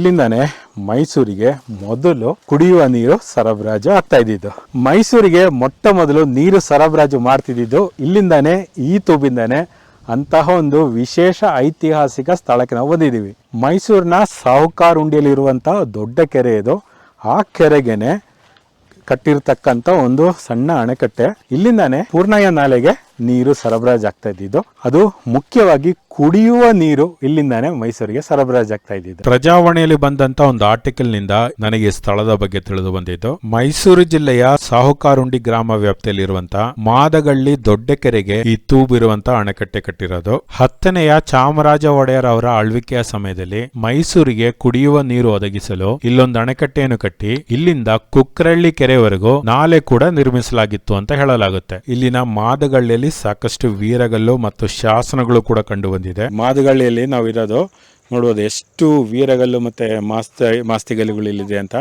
ಇಲ್ಲಿಂದಾನೆ ಮೈಸೂರಿಗೆ ಮೊದಲು ಕುಡಿಯುವ ನೀರು ಸರಬರಾಜು ಆಗ್ತಾ ಇದ್ದಿದ್ದು. ಮೈಸೂರಿಗೆ ಮೊಟ್ಟ ಮೊದಲು ನೀರು ಸರಬರಾಜು ಮಾಡ್ತಿದ್ದಿದ್ದು ಇಲ್ಲಿಂದಾನೆ, ಈ ತೂಬಿಂದಾನೆ ಅಂತಹ ಒಂದು ವಿಶೇಷ ಐತಿಹಾಸಿಕ ಸ್ಥಳಕ್ಕೆ ನಾವು ಬಂದಿದ್ದೀವಿ. ಮೈಸೂರಿನ ಸಾಹುಕಾರ್ ಉಂಡಿಯಲ್ಲಿರುವಂತಹ ದೊಡ್ಡ ಕೆರೆ ಇದು. ಆ ಕೆರೆಗೆನೆ ಕಟ್ಟಿರ್ತಕ್ಕಂಥ ಒಂದು ಸಣ್ಣ ಅಣೆಕಟ್ಟೆ. ಇಲ್ಲಿಂದಾನೆ ಪೂರ್ಣಯ್ಯ ನಾಲೆಗೆ ನೀರು ಸರಬರಾಜು ಆಗ್ತಾ ಇದ್ದಿದ್ದು. ಅದು ಮುಖ್ಯವಾಗಿ ಕುಡಿಯುವ ನೀರು ಇಲ್ಲಿಂದಾನೆ ಮೈಸೂರಿಗೆ ಸರಬರಾಜು ಆಗ್ತಾ ಇದ್ದಿದ್ದು. ಪ್ರಜಾವಾಣಿಯಲ್ಲಿ ಬಂದಂತ ಒಂದು ಆರ್ಟಿಕಲ್ನಿಂದ ನನಗೆ ಸ್ಥಳದ ಬಗ್ಗೆ ತಿಳಿದು ಬಂದಿದ್ದು, ಮೈಸೂರು ಜಿಲ್ಲೆಯ ಸಾಹುಕಾರುಂಡಿ ಗ್ರಾಮ ವ್ಯಾಪ್ತಿಯಲ್ಲಿರುವಂತಹ ಮಾದಗಳ್ಳಿ ದೊಡ್ಡ ಕೆರೆಗೆ ಈ ತೂಬಿರುವಂತಹ ಅಣೆಕಟ್ಟೆ ಕಟ್ಟಿರೋದು. ಹತ್ತನೆಯ ಚಾಮರಾಜ ಒಡೆಯರ್ ಅವರ ಆಳ್ವಿಕೆಯ ಸಮಯದಲ್ಲಿ ಮೈಸೂರಿಗೆ ಕುಡಿಯುವ ನೀರು ಒದಗಿಸಲು ಇಲ್ಲೊಂದು ಅಣೆಕಟ್ಟೆಯನ್ನು ಕಟ್ಟಿ, ಇಲ್ಲಿಂದ ಕುಕ್ರಳ್ಳಿ ಕೆರೆವರೆಗೂ ನಾಲೆ ಕೂಡ ನಿರ್ಮಿಸಲಾಗಿತ್ತು ಅಂತ ಹೇಳಲಾಗುತ್ತೆ. ಇಲ್ಲಿನ ಮಾದಗಳ್ಳಿಯಲ್ಲಿ ಸಾಕಷ್ಟು ವೀರಗಲ್ಲು ಮತ್ತು ಶಾಸನಗಳು ಕೂಡ ಕಂಡು ಬಂದಿದೆ ಮಾದುಗಳ್ಳಿಯಲ್ಲಿ ನಾವು ಇರೋದು ನೋಡ್ಬೋದು ಎಷ್ಟು ವೀರಗಲ್ಲು ಮತ್ತು ಮಾಸ್ತ ಮಾಸ್ತಿಗಲ್ಲುಗಳು ಇಲ್ಲಿದೆ ಅಂತ.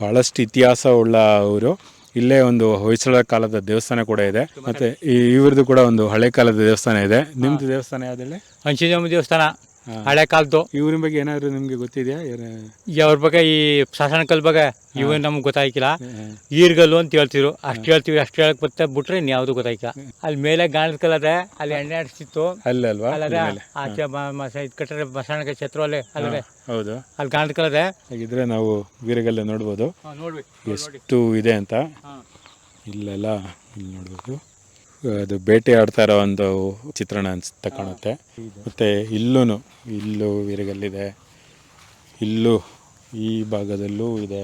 ಬಹಳಷ್ಟು ಇತಿಹಾಸ ಉಳ್ಳ ಅವರು ಇಲ್ಲೇ ಒಂದು ಹೊಯ್ಸಳ ಕಾಲದ ದೇವಸ್ಥಾನ ಕೂಡ ಇದೆ. ಮತ್ತೆ ಈ ಇವ್ರದ್ದು ಕೂಡ ಒಂದು ಹಳೆ ಕಾಲದ ದೇವಸ್ಥಾನ ಇದೆ. ನಿಮ್ದು ದೇವಸ್ಥಾನ ಯಾವ್ದಿಲ್ಲ ಹಂಚಿನಮ್ಮ ದೇವಸ್ಥಾನ. ಹಳೆ ಕಾಲದ್ದು. ಇವ್ರ ಬಗ್ಗೆ ಏನಾದ್ರು ನಿಮ್ಗೆ ಗೊತ್ತಿದೆಯಾ? ಇವ್ರ ಬಗ್ಗೆ ಈ ಶಾಸನ ಕಲ್ ಬಗ್ಗೆ ಇವನ್ ನಮ್ಗೆ ಗೊತ್ತಾಯ್ಕಿಲ್ಲ ಈರ್ಗಲ್ಲು ಅಂತ ಹೇಳ್ತಿದ್ರು. ಅಷ್ಟು ಹೇಳ್ತೀವಿ ಅಷ್ಟು ಹೇಳಕ್ ಬರ್ತಾ ಬಿಟ್ರೆ ಇನ್ಯಾವುದು ಗೊತ್ತಾಯ್ಕ ಅಲ್ಲಿ ಮೇಲೆ ಗಾಣದ ಕಲ್ ಅದೇ ಅಲ್ಲಿ ಎಣ್ಣೆ ಆಡಿಸ್ತಿತ್ತು ಅಲ್ಲ ಅಲ್ವಾ? ಅಲ್ಲದೆ ಆಚೆ ಇದು ಕಟ್ಟರೆ ಮಸಾಣಕ್ಕೆ ಛತ್ರ ಅಲ್ಲೇ ಅಲ್ಲದೆ ಹೌದು. ಅಲ್ಲಿ ಗಾಣದ ಕಲ್ ಅದೇ ಹಾಗಿದ್ರೆ ನಾವು ವೀರಗಲ್ಲ ನೋಡ್ಬೋದು. ಎಷ್ಟು ಇದೆ ಅಂತ. ಇಲ್ಲೆಲ್ಲ ಇಲ್ಲಿ ನೋಡ್ಬೋದು. ಅದು ಬೇಟೆ ಆಡ್ತಾ ಇರೋ ಒಂದು ಚಿತ್ರಣ ಅನ್ಸುತ್ತೆ ಕಾಣುತ್ತೆ ಮತ್ತೆ ಇಲ್ಲೂ ಇಲ್ಲೂ ವೀರಗಲ್ಲಿದೆ ಇಲ್ಲೂ ಈ ಭಾಗದಲ್ಲೂ ಇದೆ.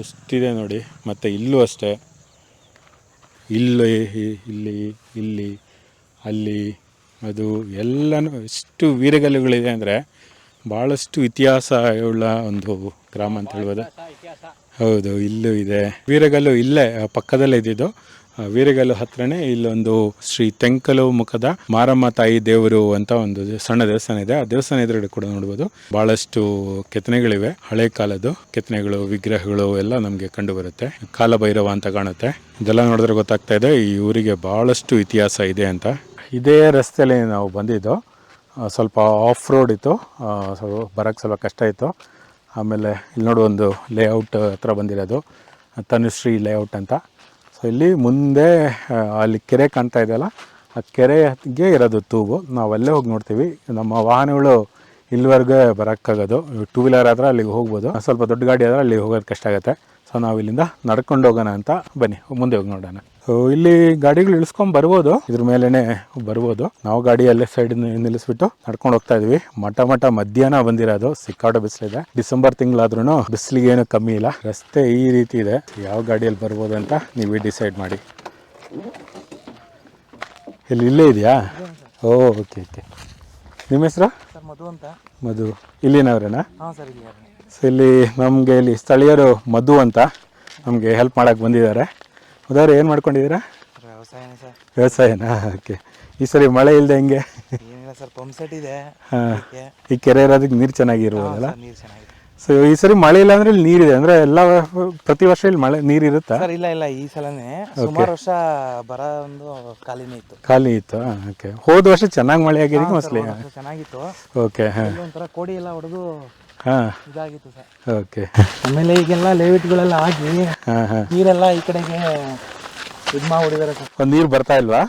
ಎಷ್ಟಿದೆ ನೋಡಿ ಮತ್ತೆ ಇಲ್ಲೂ ಅಷ್ಟೇ. ಇಲ್ಲಿ ಇಲ್ಲಿ ಇಲ್ಲಿ ಅಲ್ಲಿ ಅದು ಎಲ್ಲನೂ ಎಷ್ಟು ವೀರಗಲ್ಲುಗಳಿದೆ ಅಂದರೆ ಭಾಳಷ್ಟು ಇತಿಹಾಸ ಉಳ್ಳ ಒಂದು ಗ್ರಾಮ ಅಂತ ಹೇಳ್ಬೋದು. ಹೌದು ಇಲ್ಲೂ ಇದೆ. ವೀರಗಲ್ಲು ಇಲ್ಲೇ ಪಕ್ಕದಲ್ಲೇ ಇದ್ದಿದ್ದು. ವೀರಗಲ್ಲು ಹತ್ರನೇ ಇಲ್ಲೊಂದು ಶ್ರೀ ತೆಂಕಲು ಮುಖದ ಮಾರಮ್ಮ ತಾಯಿ ದೇವರು ಅಂತ ಒಂದು ಸಣ್ಣ ದೇವಸ್ಥಾನ ಇದೆ. ಆ ದೇವಸ್ಥಾನ ಎದುರುಗಡೆ ಕೂಡ ನೋಡ್ಬೋದು ಬಹಳಷ್ಟು ಕೆತ್ತನೆಗಳಿವೆ. ಹಳೆ ಕಾಲದ್ದು ಕೆತ್ತನೆಗಳು, ವಿಗ್ರಹಗಳು ಎಲ್ಲ ನಮಗೆ ಕಂಡು ಬರುತ್ತೆ. ಕಾಲಭೈರವ ಅಂತ ಕಾಣುತ್ತೆ. ಇದೆಲ್ಲ ನೋಡಿದ್ರೆ ಗೊತ್ತಾಗ್ತಾ ಇದೆ, ಈ ಊರಿಗೆ ಬಹಳಷ್ಟು ಇತಿಹಾಸ ಇದೆ ಅಂತ. ಇದೇ ರಸ್ತೆಯಲ್ಲಿ ನಾವು ಬಂದಿದ್ದು. ಸ್ವಲ್ಪ ಆಫ್ ರೋಡ್ ಇತ್ತು. ಸ್ವಲ್ಪ ಬರೋಕ್ಕೆ ಸ್ವಲ್ಪ ಕಷ್ಟ ಇತ್ತು. ಆಮೇಲೆ ಇಲ್ಲಿ ನೋಡು ಒಂದು ಲೇಔಟ್ ಹತ್ರ ಬಂದಿರೋದು. ತನುಶ್ರೀ ಲೇಔಟ್ ಅಂತ. ಸೊ ಇಲ್ಲಿ ಮುಂದೆ ಅಲ್ಲಿ ಕೆರೆ ಕಾಣ್ತಾ ಇದೆಯಲ್ಲ, ಆ ಕೆರೆಗೆ ಇರೋದು ತೂಗು. ನಾವು ಅಲ್ಲೇ ಹೋಗಿ ನೋಡ್ತೀವಿ. ನಮ್ಮ ವಾಹನಗಳು ಇಲ್ಲಿವರೆಗೆ ಬರೋಕ್ಕಾಗೋದು. ಟೂ ವೀಲರ್ ಆದರೆ ಅಲ್ಲಿಗೆ ಹೋಗ್ಬೋದು. ಸ್ವಲ್ಪ ದೊಡ್ಡ ಗಾಡಿ ಆದರೆ ಅಲ್ಲಿಗೆ ಹೋಗೋದು ಕಷ್ಟ ಆಗುತ್ತೆ. ಸೊ ನಾವು ಇಲ್ಲಿಂದ ನಡ್ಕೊಂಡು ಹೋಗೋಣ ಅಂತ ಬನ್ನಿ. ಮುಂದೆ ಹೋಗಿ ನೋಡೋಣ. ಸೊ ಇಲ್ಲಿ ಗಾಡಿಗಳು ಇಳಿಸ್ಕೊಂಡ್ ಬರ್ಬೋದು. ಇದ್ರ ಮೇಲೇನೆ ಬರ್ಬೋದು. ನಾವು ಗಾಡಿ ಅಲ್ಲೇ ಸೈಡ್ ನಿಲ್ಲಿಸ್ಬಿಟ್ಟು ನಡ್ಕೊಂಡು ಹೋಗ್ತಾ ಇದೀವಿ. ಮಠ ಮಠ ಮಧ್ಯಾಹ್ನ ಬಂದಿರೋದು. ಸಿಕ್ಕಾಡ ಬಿಸಿಲಿದೆ. ಡಿಸೆಂಬರ್ ತಿಂಗಳಾದ್ರೂ ಬಿಸಿಲಿಗೆ ಏನು ಕಮ್ಮಿ ಇಲ್ಲ. ರಸ್ತೆ ಈ ರೀತಿ ಇದೆ. ಯಾವ ಗಾಡಿಯಲ್ಲಿ ಬರ್ಬೋದು ಅಂತ ನೀವೇ ಡಿಸೈಡ್ ಮಾಡಿ. ಇಲ್ಲಿ ಇಲ್ಲೇ ಇದೆಯಾ? ಓಕೆ ಓಕೆ ನಿಮ್ಮ ಹೆಸರು? ಸರ್ ಮಧು ಅಂತ. ಮಧು. ಇಲ್ಲಿನವ್ರೇನಾ? ಸೊ ಇಲ್ಲಿ ನಮಗೆ ಇಲ್ಲಿ ಸ್ಥಳೀಯರು ಮಧು ಅಂತ ನಮಗೆ ಹೆಲ್ಪ್ ಮಾಡೋಕ್ಕೆ ಬಂದಿದ್ದಾರೆ. ಉದಾಹರಣೆ ಏನು ಮಾಡ್ಕೊಂಡಿದ್ದೀರಾ? ವ್ಯವಸಾಯನೇ ಸರ್. ವ್ಯವಸಾಯನಾ? ಓಕೆ ಈ ಸರಿ ಮಳೆ ಇಲ್ಲದೆ ಹೆಂಗೆ? ಏನಿಲ್ಲ ಸರ್ ಪಂಪ್ ಸೆಟ್ ಇದೆ. ಹಾಂ. ಅದಕ್ಕೆ ಈ ಕೆರೆ ಇರೋದಕ್ಕೆ ನೀರು ಚೆನ್ನಾಗಿರ್ಬೋದಲ್ಲ ನೀರು ಚೆನ್ನಾಗಿದೆ. ಸೊ ಈ ಸರಿ ಮಳೆ ಇಲ್ಲ ಅಂದ್ರೆ ಇಲ್ಲಿ ನೀರಿದೆ. ಅಂದರೆ ಎಲ್ಲ ಪ್ರತಿ ವರ್ಷ ಇಲ್ಲಿ ಮಳೆ ನೀರು ಇರುತ್ತಾ? ಸರ್ ಇಲ್ಲ ಇಲ್ಲ. ಈ ಸಲನೇ ಸುಮಾರು ವರ್ಷ ಬರ ಒಂದು ಖಾಲಿನೇ ಇತ್ತು. ಖಾಲಿ ಇತ್ತು. ಓಕೆ ಹೋದ ವರ್ಷ ಚೆನ್ನಾಗಿ ಮಳೆ ಆಗಿದೆ ಮೋಸ್ಟ್ಲಿ ಚೆನ್ನಾಗಿತ್ತು. ಓಕೆ ಒಂಥರ ಕೋಡಿ ಎಲ್ಲ ಹೊಡೆದು ಹಾಂ. ಇದಾಗಿತ್ತು ಸರ್. ಓಕೆ. ಆಮೇಲೆ ಈಗೆಲ್ಲ ಲೇಔಟ್ಗಳೆಲ್ಲ ಆಗಿ ಹಾಂ ಹಾಂ. ನೀರೆಲ್ಲ ಈ ಕಡೆಗೆ ಇದು ಮಾಡಿದಾರೆ ಸರ್. ನೀರು ಬರ್ತಾ ಇಲ್ವಾ?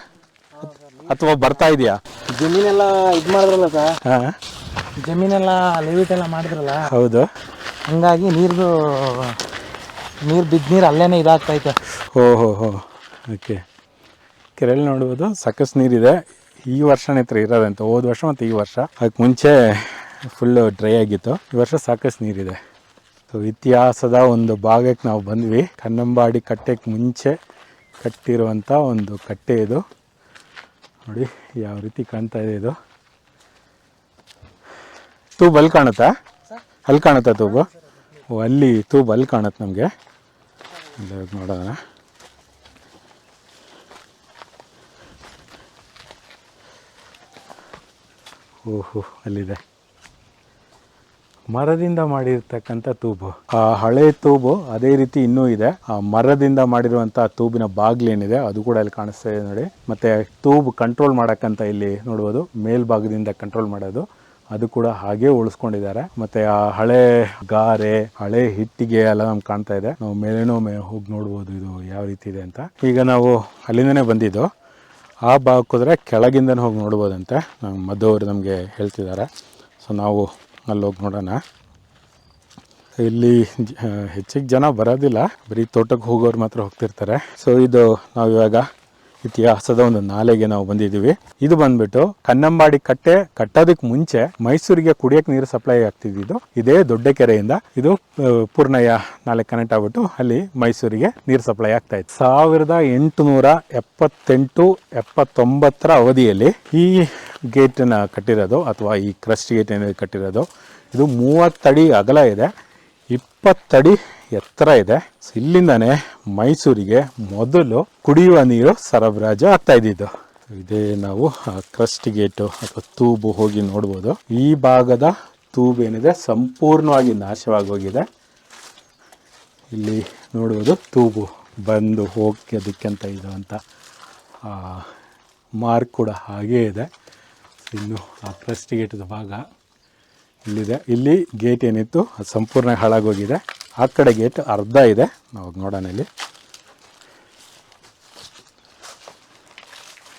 ಅಥವಾ ಬರ್ತಾ ಇದೆಯಾ? ಜಮೀನೆಲ್ಲ ಇದು ಮಾಡಿದ್ರಲ್ಲ ಸರ್. ಹಾಂ. ಜಮೀನೆಲ್ಲ ಲೇಔಟ್ ಎಲ್ಲ ಮಾಡಿದ್ರಲ್ಲ. ಹೌದು. ಹಂಗಾಗಿ ನೀರ್ದು ನೀರು ಬಿದ್ದ ನೀರು ಅಲ್ಲೇನೆ ಇದಾಗ್ತೈತೆ ಓ ಹೋ ಹೋ. ಓಕೆ. ಕೆರೆಯಲ್ಲಿ ನೋಡ್ಬೋದು ಸಾಕಷ್ಟು ನೀರಿದೆ. ಈ ವರ್ಷನೇ ಹತ್ರ ಇರೋದಂತ. ಹೋದ ವರ್ಷ ಮತ್ತು ಈ ವರ್ಷ. ಅದಕ್ಕೆ ಮುಂಚೆ ಫುಲ್ಲು ಡ್ರೈ ಆಗಿತ್ತು. ಈ ವರ್ಷ ಸಾಕಷ್ಟು ನೀರಿದೆ. ಸೊ ಇತಿಹಾಸದ ಒಂದು ಭಾಗಕ್ಕೆ ನಾವು ಬಂದ್ವಿ. ಕನ್ನಂಬಾಡಿ ಕಟ್ಟೆಗೆ ಮುಂಚೆ ಕಟ್ಟಿರುವಂಥ ಒಂದು ಕಟ್ಟೆ ಇದು. ನೋಡಿ, ಯಾವ ರೀತಿ ಕಾಣ್ತಾ ಇದೆ ಇದು. ತೂಬ್ ಅಲ್ಲಿ ಕಾಣುತ್ತಾ? ಅಲ್ಲಿ ಕಾಣುತ್ತಾ ತೂಬು? ಓ, ಅಲ್ಲಿ ತೂಬ್ ಅಲ್ಲಿ ಕಾಣುತ್ತೆ ನಮಗೆ. ನೋಡೋಣ. ಓಹೋ, ಅಲ್ಲಿದೆ. ಮರದಿಂದ ಮಾಡಿರ್ತಕ್ಕಂಥ ತೂಬು. ಆ ಹಳೆ ತೂಬು ಅದೇ ರೀತಿ ಇನ್ನೂ ಇದೆ. ಆ ಮರದಿಂದ ಮಾಡಿರುವಂತಹ ತೂಬಿನ ಬಾಗ್ಲೇನಿದೆ ಅದು ಕೂಡ ಇಲ್ಲಿ ಕಾಣಿಸ್ತಾ ಇದೆ ನೋಡಿ. ಮತ್ತೆ ತೂಬು ಕಂಟ್ರೋಲ್ ಮಾಡಕ್ಕಂತ ಇಲ್ಲಿ ನೋಡ್ಬೋದು. ಮೇಲ್ಭಾಗದಿಂದ ಕಂಟ್ರೋಲ್ ಮಾಡೋದು. ಅದು ಕೂಡ ಹಾಗೆ ಉಳಿಸ್ಕೊಂಡಿದ್ದಾರೆ. ಮತ್ತೆ ಆ ಹಳೆ ಗಾರೆ, ಹಳೆ ಹಿಟ್ಟಿಗೆ ಎಲ್ಲ ನಮ್ಗೆ ಕಾಣ್ತಾ ಇದೆ. ನಾವು ಮೇಲೇನೋ ಮೇ ಹೋಗಿ ನೋಡ್ಬೋದು ಇದು ಯಾವ ರೀತಿ ಇದೆ ಅಂತ. ಈಗ ನಾವು ಅಲ್ಲಿಂದನೇ ಬಂದಿದ್ದು. ಆ ಭಾಗಕ್ಕೆ ಹೋದ್ರೆ ಕೆಳಗಿಂದನೇ ಹೋಗಿ ನೋಡ್ಬೋದಂತೆ. ನಮ್ಮ ಮದ್ದವರು ನಮಗೆ ಹೇಳ್ತಿದ್ದಾರೆ. ಸೊ ನಾವು ಅಲ್ಲಿ ಹೋಗಿ ನೋಡೋಣ. ಇಲ್ಲಿ ಹೆಚ್ಚಿಗೆ ಜನ ಬರೋದಿಲ್ಲ. ಬರೀ ತೋಟಕ್ಕೆ ಹೋಗೋರು ಮಾತ್ರ ಹೋಗ್ತಿರ್ತಾರೆ. ಸೊ ಇದು ನಾವು ಇವಾಗ ಇತಿಹಾಸದ ಒಂದು ನಾಲೆಗೆ ನಾವು ಬಂದಿದ್ದೀವಿ. ಇದು ಬಂದ್ಬಿಟ್ಟು ಕನ್ನಂಬಾಡಿ ಕಟ್ಟೆ ಕಟ್ಟೋದಕ್ಕೆ ಮುಂಚೆ ಮೈಸೂರಿಗೆ ಕುಡಿಯಕ್ಕೆ ನೀರು ಸಪ್ಲೈ ಆಗ್ತಿದ್ದು ಇದೇ. ದೊಡ್ಡ ಕೆರೆಯಿಂದ ಇದು ಪೂರ್ಣಯ್ಯ ನಾಲೆ ಕನೆಕ್ಟ್ ಆಗ್ಬಿಟ್ಟು ಅಲ್ಲಿ ಮೈಸೂರಿಗೆ ನೀರು ಸಪ್ಲೈ ಆಗ್ತಾ ಇತ್ತು. ಸಾವಿರದ ಎಂಟುನೂರ ಎಪ್ಪತ್ತೆಂಟು, ಎಪ್ಪತ್ತೊಂಬತ್ತರ ಅವಧಿಯಲ್ಲಿ ಈ ಗೇಟನ್ನು ಕಟ್ಟಿರೋದು ಅಥವಾ ಈ ಕ್ರಸ್ಟ್ ಗೇಟ್ ಏನಿದೆ ಕಟ್ಟಿರೋದು, ಇದು ಮೂವತ್ತಡಿ ಅಗಲ ಇದೆ. ಇಪ್ಪತ್ತಡಿ ಎತ್ತರ ಇದೆ. ಇಲ್ಲಿಂದಾನೇ ಮೈಸೂರಿಗೆ ಮೊದಲು ಕುಡಿಯುವ ನೀರು ಸರಬರಾಜು ಆಗ್ತಾ ಇದ್ದಿದ್ದು. ಇದೇ ನಾವು ಕ್ರಸ್ಟ್ ಗೇಟು ಅಥವಾ ತೂಬು ಹೋಗಿ ನೋಡ್ಬೋದು. ಈ ಭಾಗದ ತೂಬು ಏನಿದೆ ಸಂಪೂರ್ಣವಾಗಿ ನಾಶವಾಗಿ ಹೋಗಿದೆ ಇಲ್ಲಿ ನೋಡ್ಬೋದು ತೂಬು ಬಂದು ಹೋಗೋದಕ್ಕಂತ ಇದು ಅಂತ ಮಾರ್ಕ್ ಕೂಡ ಹಾಗೇ ಇದೆ. ಇನ್ನು ಆ ಕ್ರಸ್ಟ್ ಗೇಟದ ಭಾಗ ಇಲ್ಲಿದೆ. ಇಲ್ಲಿ ಗೇಟ್ ಏನಿತ್ತು ಅದು ಸಂಪೂರ್ಣ ಹಾಳಾಗೋಗಿದೆ. ಆ ಕಡೆ ಗೇಟ್ ಅರ್ಧ ಇದೆ. ನಾವು ನೋಡೋಣ ಇಲ್ಲಿ.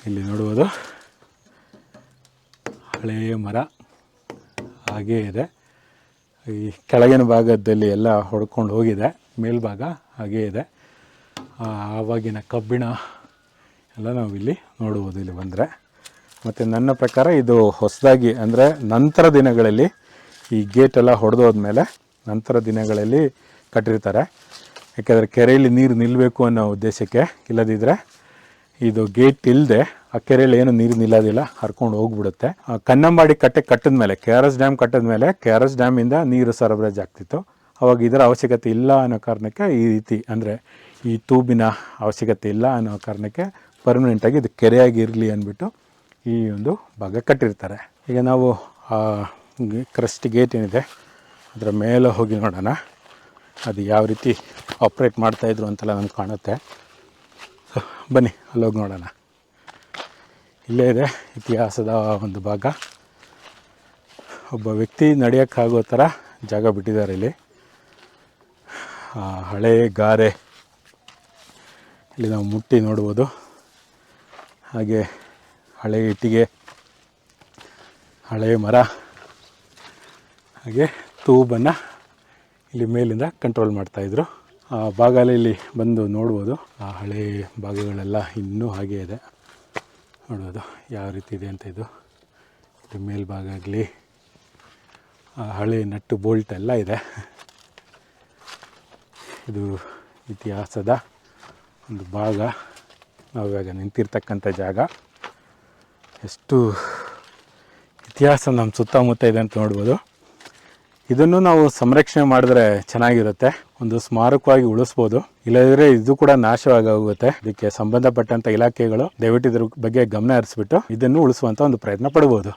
ಇಲ್ಲಿ ನೋಡುವುದು ಹಳೆಯ ಮರ ಹಾಗೇ ಇದೆ. ಈ ಕೆಳಗಿನ ಭಾಗದಲ್ಲಿ ಎಲ್ಲ ಹೊಡ್ಕೊಂಡು ಹೋಗಿದೆ. ಮೇಲ್ಭಾಗ ಹಾಗೇ ಇದೆ. ಆವಾಗಿನ ಕಬ್ಬಿಣ ಎಲ್ಲ ನಾವು ಇಲ್ಲಿ ನೋಡುವುದು ಇಲ್ಲಿ ಬಂದರೆ. ಮತ್ತು ನನ್ನ ಪ್ರಕಾರ ಇದು ಹೊಸದಾಗಿ ಅಂದರೆ ನಂತರ ದಿನಗಳಲ್ಲಿ ಈ ಗೇಟ್ ಎಲ್ಲ ಹೊಡೆದೋದ್ಮೇಲೆ ನಂತರ ದಿನಗಳಲ್ಲಿ ಕಟ್ಟಿರ್ತಾರೆ. ಯಾಕೆಂದರೆ ಕೆರೆಯಲ್ಲಿ ನೀರು ನಿಲ್ಲಬೇಕು ಅನ್ನೋ ಉದ್ದೇಶಕ್ಕೆ ಇಲ್ಲದಿದ್ದರೆ ಇದು ಗೇಟ್ ಇಲ್ಲದೆ ಆ ಕೆರೆಯಲ್ಲಿ ಏನು ನೀರು ನಿಲ್ಲೋದಿಲ್ಲ, ಹರ್ಕೊಂಡು ಹೋಗ್ಬಿಡುತ್ತೆ. ಕನ್ನಂಬಾಡಿ ಕಟ್ಟೆ ಕಟ್ಟಿದ ಮೇಲೆ, ಕೆ ಆರ್ ಎಸ್ ಡ್ಯಾಮ್ ಕಟ್ಟಿದ ಮೇಲೆ ಕೆ ಆರ್ ಎಸ್ ಡ್ಯಾಮಿಂದ ನೀರು ಸರಬರಾಜು ಆಗ್ತಿತ್ತು. ಅವಾಗ ಇದರ ಅವಶ್ಯಕತೆ ಇಲ್ಲ ಅನ್ನೋ ಕಾರಣಕ್ಕೆ ಈ ರೀತಿ, ಅಂದರೆ ಈ ತೂಬಿನ ಅವಶ್ಯಕತೆ ಇಲ್ಲ ಅನ್ನೋ ಕಾರಣಕ್ಕೆ ಪರ್ಮನೆಂಟಾಗಿ ಇದು ಕೆರೆಯಾಗಿ ಇರಲಿ ಅಂದ್ಬಿಟ್ಟು ಈ ಒಂದು ಭಾಗ ಕಟ್ಟಿರ್ತಾರೆ. ಈಗ ನಾವು ಕ್ರಸ್ಟ್ ಗೇಟ್ ಏನಿದೆ, ಅದರ ಮೇಲೆ ಹೋಗಿ ನೋಡೋಣ. ಅದು ಯಾವ ರೀತಿ ಆಪ್ರೇಟ್ ಮಾಡ್ತಾಯಿದ್ರು ಅಂತೆಲ್ಲ ನಮ್ಗೆ ಕಾಣುತ್ತೆ. ಸೊ ಬನ್ನಿ, ಅಲ್ಲೋಗಿ ನೋಡೋಣ. ಇಲ್ಲೇ ಇದೆ, ಇತಿಹಾಸದ ಒಂದು ಭಾಗ. ಒಬ್ಬ ವ್ಯಕ್ತಿ ನಡೆಯೋಕ್ಕಾಗೋ ಥರ ಜಾಗ ಬಿಟ್ಟಿದ್ದಾರೆ ಇಲ್ಲಿ. ಹಳೆ ಗಾರೆ. ಇಲ್ಲಿ ನಾವು ಮುಟ್ಟಿ ನೋಡ್ಬೋದು. ಹಾಗೆ ಹಳೆ ಇಟ್ಟಿಗೆ, ಹಳೆ ಮರ, ಹಾಗೆ ತೂಬನ್ನು ಇಲ್ಲಿ ಮೇಲಿಂದ ಕಂಟ್ರೋಲ್ ಮಾಡ್ತಾಯಿದ್ರು ಆ ಭಾಗ ಇಲ್ಲಿ ಬಂದು ನೋಡ್ಬೋದು. ಆ ಹಳೆ ಭಾಗಗಳೆಲ್ಲ ಇನ್ನೂ ಹಾಗೇ ಇದೆ. ನೋಡ್ಬೋದು ಯಾವ ರೀತಿ ಇದೆ ಅಂತ ಇದು. ಇದು ಮೇಲ್ಭಾಗ ಆಗಲಿ. ಆ ಹಳೆ ನಟ್ಟು ಬೋಲ್ಟ್ ಎಲ್ಲ ಇದೆ. ಇದು ಇತಿಹಾಸದ ಒಂದು ಭಾಗ. ನಾವು ನಿಂತಿರ್ತಕ್ಕಂಥ ಜಾಗ. ಎಷ್ಟು ಇತಿಹಾಸ ನಮ್ಮ ಸುತ್ತಮುತ್ತ ಇದೆ ಅಂತ ನೋಡ್ಬೋದು. ಇದನ್ನು ನಾವು ಸಂರಕ್ಷಣೆ ಮಾಡಿದ್ರೆ ಚೆನ್ನಾಗಿರುತ್ತೆ. ಒಂದು ಸ್ಮಾರಕವಾಗಿ ಉಳಿಸ್ಬೋದು. ಇಲ್ಲದಿದ್ರೆ ಇದು ಕೂಡ ನಾಶವಾಗಿ ಹೋಗುತ್ತೆ ಇದಕ್ಕೆ ಸಂಬಂಧಪಟ್ಟಂತ ಇಲಾಖೆಗಳು ದಯವಿಟ್ಟು ಇದ್ರ ಬಗ್ಗೆ ಗಮನ ಹರಿಸ್ಬಿಟ್ಟು ಇದನ್ನು ಉಳಿಸುವಂತ ಒಂದು ಪ್ರಯತ್ನ ಪಡ್ಬೋದು.